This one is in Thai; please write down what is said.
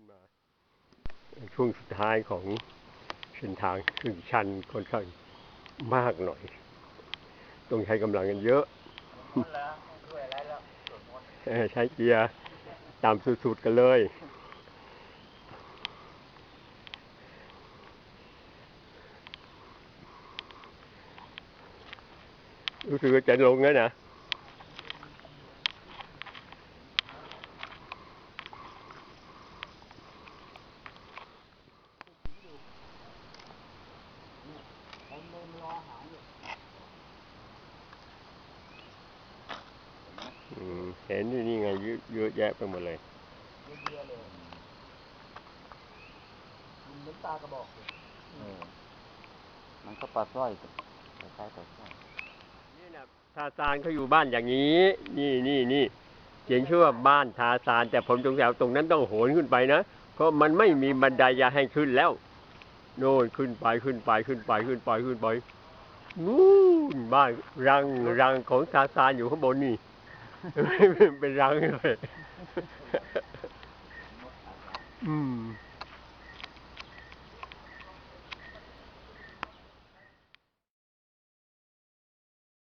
ขึ้นมา ช่วงสุดท้ายของเส้นทางขึ้นชันค่อนข้างมากหน่อย ต้องใช้กำลังกันเยอะ ใช้เกียร์ตามสุดๆกันเลย รู้สึกว่าจะลงแล้วนะ ผมเดินรออาหารอยู่อืมเห็นอยู่นี่ไงเยอะเยอะแยะไปหมดเลยเยอะๆเลยมันเหมือนตากระบอกเลยเออมันก็ปลาสร้อยคล้ายๆปลาสร้อยนี่นะทาซานเขาอยู่บ้านอย่างนี้ นี่นี่นี่เขียนชื่อว่าบ้านทาซาน แต่ผมสงสัยว่าตรงนั้นต้องโหนขึ้นไปนะเพราะมันไม่มีบันไดยาให้ขึ้นแล้ว โน่นขึ้นไปขึ้นไปขึ้นไปขึ้นไปขึ้นไปนู่นบ้านรังรังของซาซานอยู่ข้างบนนี่ เป็นรังเลย อืม